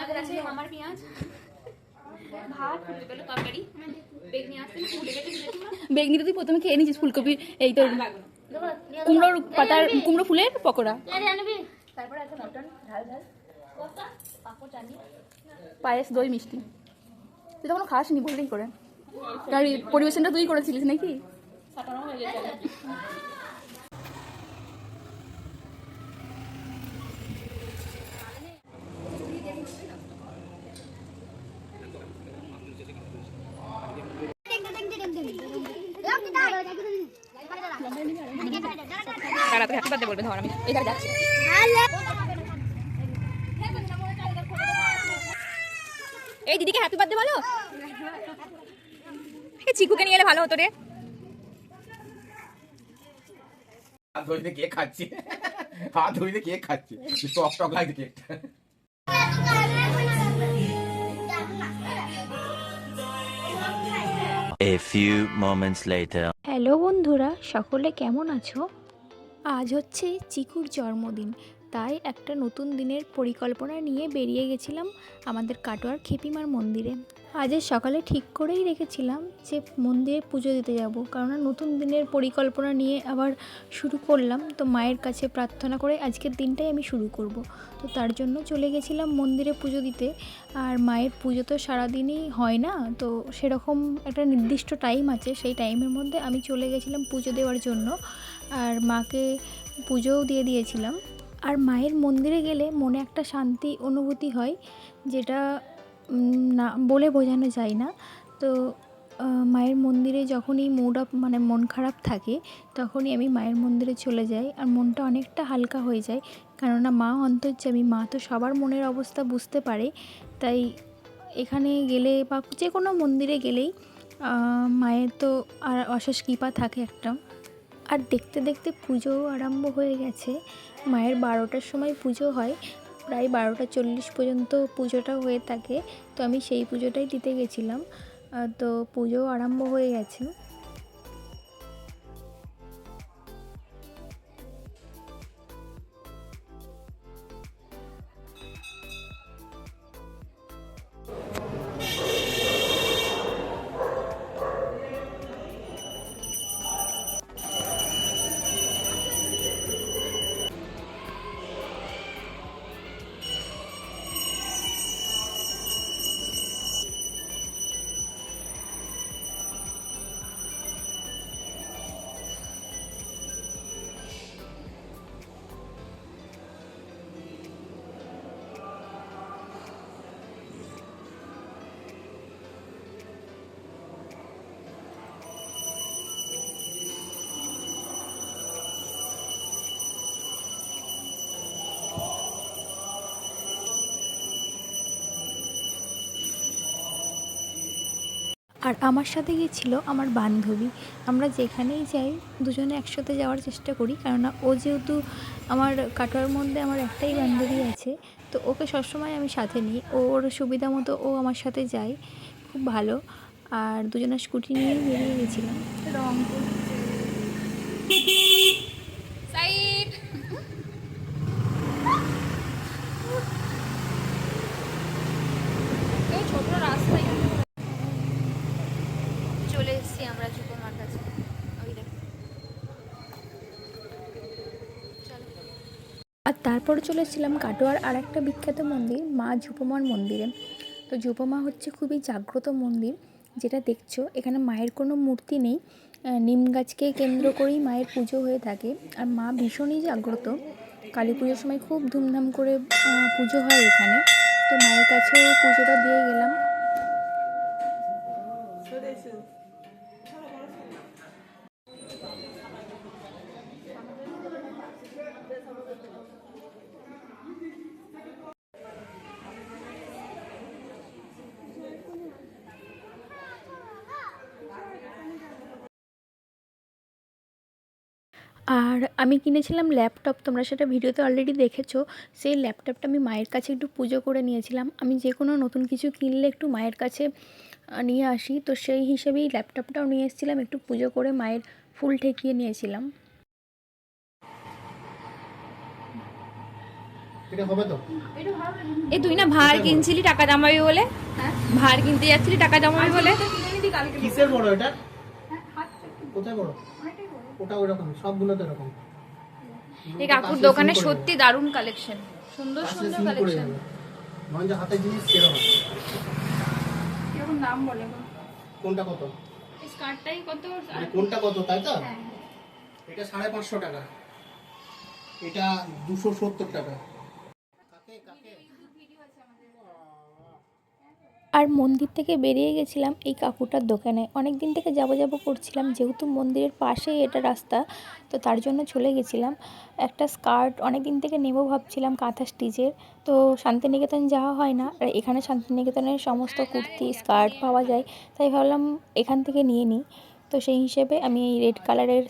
আপনাদের আছে মামার পেঁয়াজ ভাত ফুলকপি তরকারি বেগনি বেগনিটা তুই প্রথমে খেয়ে নিয়েছিস ফুলকপি এই তোর কুমড়োর পাতার কুমড়ো ফুলের পকোড়া। তারপরে আছে মটন ঝাল ঝাল। পায়েস দই মিষ্টি। তুই তখন খাসনি বললেই করে। পরিবেশনটা তুই করেছিলিস নাকি? হয়ে গেছে তারা তো হ্যাপি বার্থডে বলবে ধর আমি এই যাচ্ছি। এই দিদিকে হ্যাপি বার্থডে বলো। এই চিকুকে নিয়ে এলে ভালো হতো রে। হাত ধরে কেক খাচ্ছি? হাত ধরে কেক খাচ্ছি? টক টক লাগছে কেকটা A few moments later. Hello বন্ধুরা সকলে কেমন আছো? আজ হচ্ছে চিকুর জন্মদিন। তাই একটা নতুন দিনের পরিকল্পনা নিয়ে বেরিয়ে গেছিলাম আমাদের কাটোয়ার খেপিমার মন্দিরে। আজের সকালে ঠিক করেই রেখেছিলাম যে মন্দিরে পুজো দিতে যাব। কারণ নতুন দিনের পরিকল্পনা নিয়ে আবার শুরু করলাম। তো মায়ের কাছে প্রার্থনা করে আজকের দিনটাই আমি শুরু করব। তো তার জন্য চলে গেছিলাম মন্দিরে পুজো দিতে। আর মায়ের পুজো তো সারাদিনই হয় না। তো সেরকম একটা নির্দিষ্ট টাইম আছে। সেই টাইমের মধ্যে আমি চলে গেছিলাম পুজো দেওয়ার জন্য। আর মাকে পুজোও দিয়ে দিয়েছিলাম। আর মায়ের মন্দিরে গেলে মনে একটা শান্তি অনুভূতি হয়, যেটা না, বলে বোঝানো যায় না। তো মায়ের মন্দিরে যখনই মুড অফ মানে মন খারাপ থাকে, তখনই আমি মায়ের মন্দিরে চলে যাই। আর মনটা অনেকটা হালকা হয়ে যায়, কেননা মা অন্তর্যামী, মা তো সবার মনের অবস্থা বুঝতে পারে। তাই এখানে গেলে বা যে কোনো মন্দিরে গেলেই মায়ের তো আর অশেষ কৃপা থাকে একটা। আর দেখতে দেখতে পুজো আরম্ভ হয়ে গেছে। মায়ের বারোটার সময় পুজো হয়। প্রায় বারোটা চল্লিশ পর্যন্ত পুজোটা হয়ে থাকে। তো আমি সেই পুজোটাই দিতে গেছিলাম। তো পুজো আরম্ভ হয়ে গেছে। আর আমার সাথে গিয়েছিল আমার বান্ধবী। আমরা যেখানেই যাই, দুজনে একসাথে যাওয়ার চেষ্টা করি। কেননা ও যেহেতু আমার কাটোয়ার মধ্যে আমার একটাই বান্ধবী আছে, তো ওকে সবসময় আমি সাথে নিই। ওর সুবিধা মতো ও আমার সাথে যায়। খুব ভালো। আর দুজনের স্কুটি নিয়ে বেরিয়ে গেছিলাম। রংপুর সাইড এই ছোট রাস্তায় চলে এসেছি আমরা যুবমার কাছে ওই দেখ আর তারপরে চলেছিলাম কাটোয়ার আর একটা বিখ্যাত মন্দির, মা ঝুপমার মন্দিরে। তো ঝুপমা হচ্ছে খুবই জাগ্রত মন্দির, যেটা দেখছ, এখানে মায়ের কোনো মূর্তি নেই। নিম গাছকে কেন্দ্র করেই মায়ের পুজো হয়ে থাকে। আর মা ভীষণই জাগ্রত। কালী পুজোর সময় খুব ধুমধাম করে পুজো হয় এখানে। তো মায়ের কাছেও পুজোটা দিয়ে গেলাম। আর আমি কিনেছিলাম ল্যাপটপ তোমরা সেটা ভিডিওতে অলরেডি দেখেছ। সেই ল্যাপটপটা আমি মায়ের কাছে একটু পুজো করে নিয়েছিলাম। আমি যে কোনো নতুন কিছু কিনলে একটু মায়ের কাছে নিয়ে আসি। তো সেই হিসেবেই ল্যাপটপটাও নিয়ে এসেছিলাম একটু পুজো করে মায়ের ফুল ঠেকিয়ে নিয়েছিলাম। এটা এ তুই না ভার কিনছিলি টাকা জমাবি বলে? হ্যাঁ? ভার কিনতে যাচ্ছিলি টাকা জমাবি বলে? নিবি কালকে কিসের বড় এটা? হ্যাঁ কোথায় বড়? ওটা ওরকম সবগুলো তো এরকম এই কাকুর দোকানে সত্যি দারুণ কালেকশন সুন্দর সুন্দর কালেকশন নয় হাতের জিনিস সেরকম কীরকম দাম বলে কোনটা কত? স্কার্টটাই কত? মানে কোনটা কত তাই তো? হ্যাঁ। এটা সাড়ে পাঁচশো টাকা। এটা দুশো সত্তর টাকা। কাকে কাকে? আর মন্দির থেকে বেরিয়ে গেছিলাম এই কাকুটার দোকানে। অনেক দিন থেকে যাব যাব করছিলাম যেহেতু মন্দিরের পাশেই এটা রাস্তা তো তার জন্য চলে গেছিলাম। একটা স্কার্ট অনেক দিন থেকে নেব ভাবছিলাম কাঁথা স্টিচের তো শান্তিনিকেতন যাওয়া হয় না। আর এখানে শান্তিনিকেতনের সমস্ত কুর্তি স্কার্ট পাওয়া যায় তাই ভাবলাম এখান থেকে নিয়ে নিই। তো সেই হিসেবে আমি এই রেড কালারের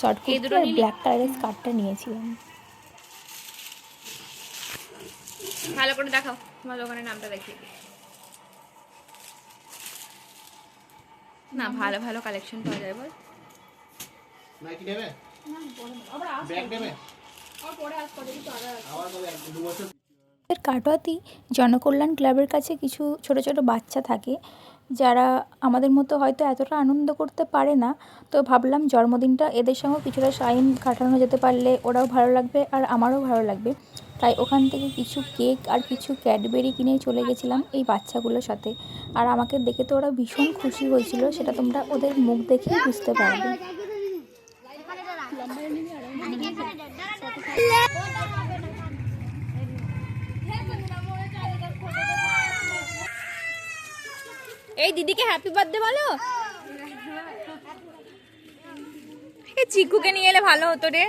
শর্ট কুর্তি আর ব্ল্যাক কালারের স্কার্টটা নিয়েছিলাম। ভালো করে দেখাও তোমার দোকানের নামটা দেখিয়ে না ভালো ভালো কালেকশন পাওয়া যায় বল। নাইটি নেবে? না আবার আস ব্যাগ নেবে? আবার পরে আস করে তো আবার আবার দু বছর। কাটোয়াতেই জনকল্যাণ ক্লাবের কাছে কিছু ছোট ছোট বাচ্চা থাকে যারা আমাদের মতো হয়তো এতটা আনন্দ করতে পারে না। তো ভাবলাম জন্মদিনটা এদের সঙ্গে কিছুটা টাইম কাটানো যেতে পারলে ওরাও ভালো লাগবে আর আমারও ভালো লাগবে। তাই ওখান থেকে কিছু কেক আর কিছু ক্যাডবেরি কিনে চলে গেছিলাম এই বাচ্চাগুলোর সাথে। আর আমাকে দেখে তো ওরা ভীষণ খুশি হয়েছিল, সেটা তোমরা ওদের মুখ দেখেই বুঝতে পারবে। এই দিদিকে হ্যাপি বার্থডে বলো। এই চিকুকে নিয়ে এলে ভালো হতো রে।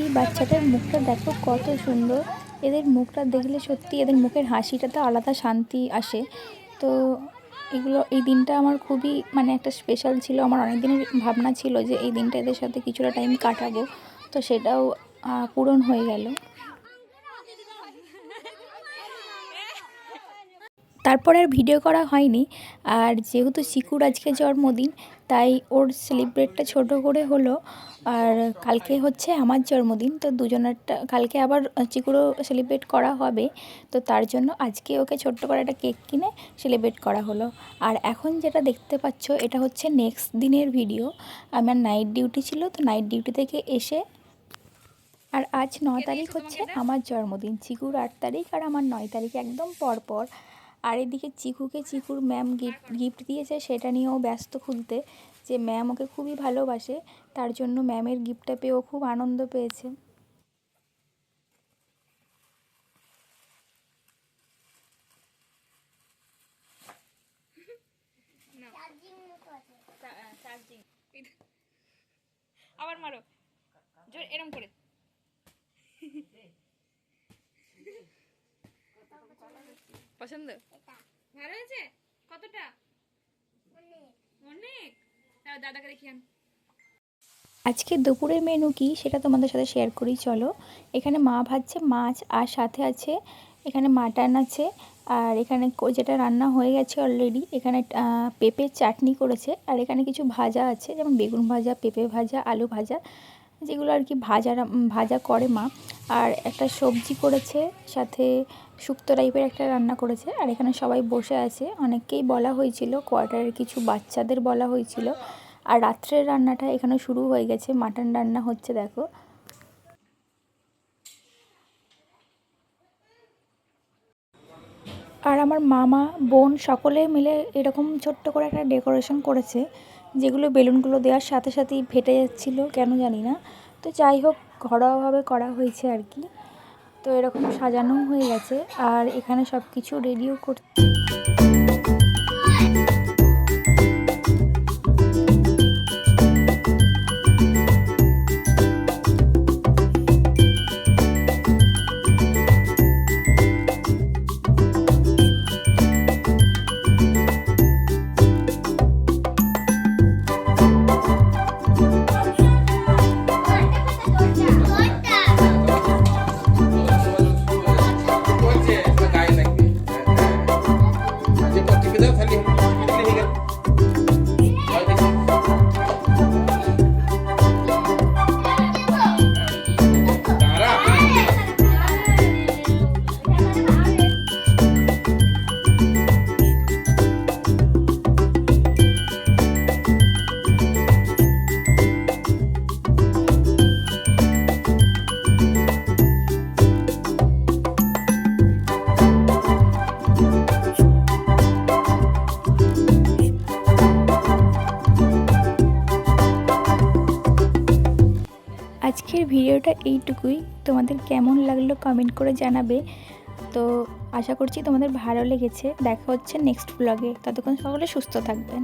এই বাচ্চাটার মুখটা দেখো কত সুন্দর। এদের মুখটা দেখলে সত্যি এদের মুখের হাসিটাতে আলাদা শান্তি আসে। তো এগুলো, এই দিনটা আমার খুবই মানে একটা স্পেশাল ছিল। আমার অনেক দিনের ভাবনা ছিল যে এই দিনটা এদের সাথে কিছুটা টাইম কাটাবো। তো সেটাও পূরণ হয়ে গেল। তারপর আর ভিডিও করা হয়নি। আর যেহেতু চিকুর আজকে জন্মদিন তাই ওর সেলিব্রেটটা ছোট করে হলো। আর কালকে হচ্ছে আমার জন্মদিন তো দুজনেরটা কালকে আবার চিকুরও সেলিব্রেট করা হবে। তো তার জন্য আজকে ওকে ছোট্ট করে একটা কেক কিনে সেলিব্রেট করা হলো। আর এখন যেটা দেখতে পাচ্ছ এটা হচ্ছে নেক্সট দিনের ভিডিও আমার নাইট ডিউটি ছিল তো নাইট ডিউটি থেকে এসে আর আজ ন তারিখ হচ্ছে আমার জন্মদিন। চিকুর আট তারিখ আর আমার নয় তারিখ একদম পর পর আর এদিকে চিকুকে চিকুর ম্যাম গিফট গিফট দিয়েছে, সেটা নিয়েও ব্যস্ত খুলতে যে ম্যাম ওকে খুবই ভালোবাসে, তার জন্য ম্যামের গিফটটা পেয়েও খুব আনন্দ পেয়েছে। আবার মারো। জোর, এরম করে। পছন্দ? ভালো হয়েছে? কতটা? অনেক। দাদাকে দেখি আন আজকে দুপুরের মেনু কি সেটা তোমাদের সাথে শেয়ার করি চলো। এখানে মা ভাজছে মাছ আর সাথে আছে এখানে মাটন আছে আর এখানে কো- যেটা রান্না হয়ে গেছে অলরেডি এখানে আহ, পেঁপের চাটনি করেছে আর এখানে কিছু ভাজা আছে যেমন বেগুন ভাজা পেঁপে ভাজা আলু ভাজা যেগুলো আর কি ভাজা ভাজা করে মা। আর একটা সবজি করেছে, সাথে শুক্তো টাইপের একটা রান্না করেছে। আর এখানে সবাই বসে আছে। অনেককেই বলা হয়েছিল, কোয়ার্টারের কিছু বাচ্চাদের বলা হয়েছিল। আর রাত্রের রান্নাটা এখানে শুরু হয়ে গেছে। মাটন রান্না হচ্ছে, দেখো। আর আমার মামা, বোন সকলে মিলে এরকম ছোট্ট করে একটা ডেকোরেশন করেছে। যেগুলো বেলুনগুলো দেওয়ার সাথে সাথেই ফেটে যাচ্ছিল, কেন জানি না। তো যাই হোক, ঘরোয়াভাবে করা হয়েছে আর কি। তো এরকম সাজানো হয়ে গেছে। আর এখানে সব কিছু রেডিও করতে ভিডিওটা এইটুকুই। তোমাদের কেমন লাগল কমেন্ট করে জানাবে। তো আশা করছি তোমাদের ভালো লেগেছে। দেখা হচ্ছে নেক্সট ব্লগে ততক্ষণ সকলে সুস্থ থাকবেন।